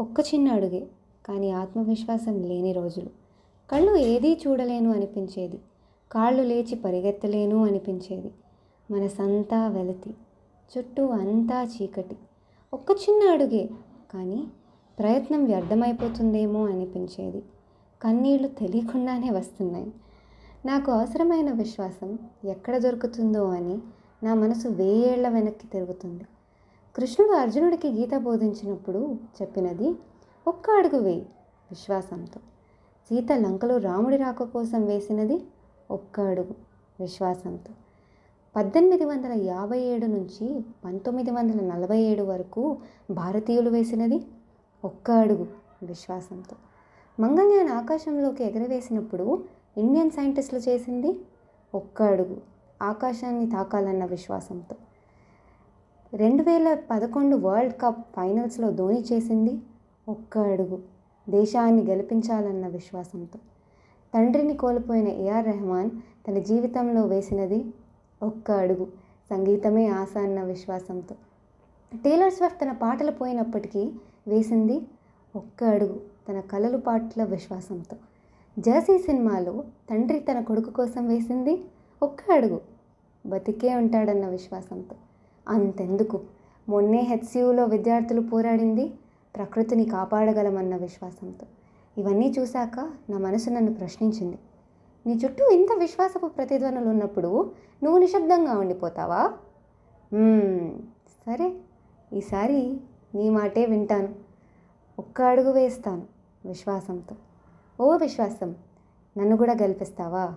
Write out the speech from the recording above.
ఒక్క చిన్న అడుగే కానీ ఆత్మవిశ్వాసం లేని రోజులు. కళ్ళు ఏదీ చూడలేను అనిపించేది. కాళ్ళు లేచి పరిగెత్తలేను అనిపించేది. మనసంతా వెలతి చుట్టూ అంతా చీకటి. ఒక్క చిన్న అడుగే కానీ ప్రయత్నం వ్యర్థమైపోతుందేమో అనిపించేది. కన్నీళ్ళు తెలియకుండానే వస్తున్నాయి. నాకు అవసరమైన విశ్వాసం ఎక్కడ దొరుకుతుందో అని నా మనసు వెయ్యేళ్ళ వెనక్కి తిరుగుతుంది. కృష్ణుడు అర్జునుడికి గీత బోధించినప్పుడు చెప్పినది ఒక్క అడుగు వేయి విశ్వాసంతో. సీత లంకలో రాముడి రాక కోసం వేసినది ఒక్క అడుగు విశ్వాసంతో. పద్దెనిమిది వందల యాభై ఏడు నుంచి పంతొమ్మిది వందల నలభై ఏడు వరకు భారతీయులు వేసినది ఒక్క అడుగు విశ్వాసంతో. మంగళయాన్ ఆకాశంలోకి ఎగరవేసినప్పుడు ఇండియన్ సైంటిస్టులు చేసింది ఒక్క అడుగు ఆకాశాన్ని తాకాలన్న విశ్వాసంతో. రెండు వేల పదకొండు వరల్డ్ కప్ ఫైనల్స్లో ధోని చేసింది ఒక్క అడుగు. దేశాన్ని గెలిపించాలన్న విశ్వాసంతో. తండ్రిని కోల్పోయిన ఏఆర్ రెహమాన్ తన జీవితంలో వేసినది ఒక్క అడుగు. సంగీతమే ఆశ అన్న విశ్వాసంతో. టేలర్ స్విఫ్ట్ తన పాటలు పోయినప్పటికీ వేసింది ఒక్క అడుగు తన కలలు పాటల విశ్వాసంతో. జర్సీ సినిమాలో తండ్రి తన కొడుకు కోసం వేసింది ఒక్క అడుగు. బతికే ఉంటాడన్న విశ్వాసంతో. అంతెందుకు. మొన్నే హెచ్సియులో విద్యార్థులు పోరాడింది ప్రకృతిని కాపాడగలమన్న విశ్వాసంతో. ఇవన్నీ చూశాక నా మనసు నన్ను ప్రశ్నించింది. నీ చుట్టూ ఇంత విశ్వాసపు ప్రతిధ్వనులు ఉన్నప్పుడు నువ్వు నిశ్శబ్దంగా ఉండిపోతావా? సరే. ఈసారి నీ మాటే వింటాను. ఒక్క అడుగు వేస్తాను విశ్వాసంతో. ఓ విశ్వాసం నన్ను కూడా గెలిపిస్తావా?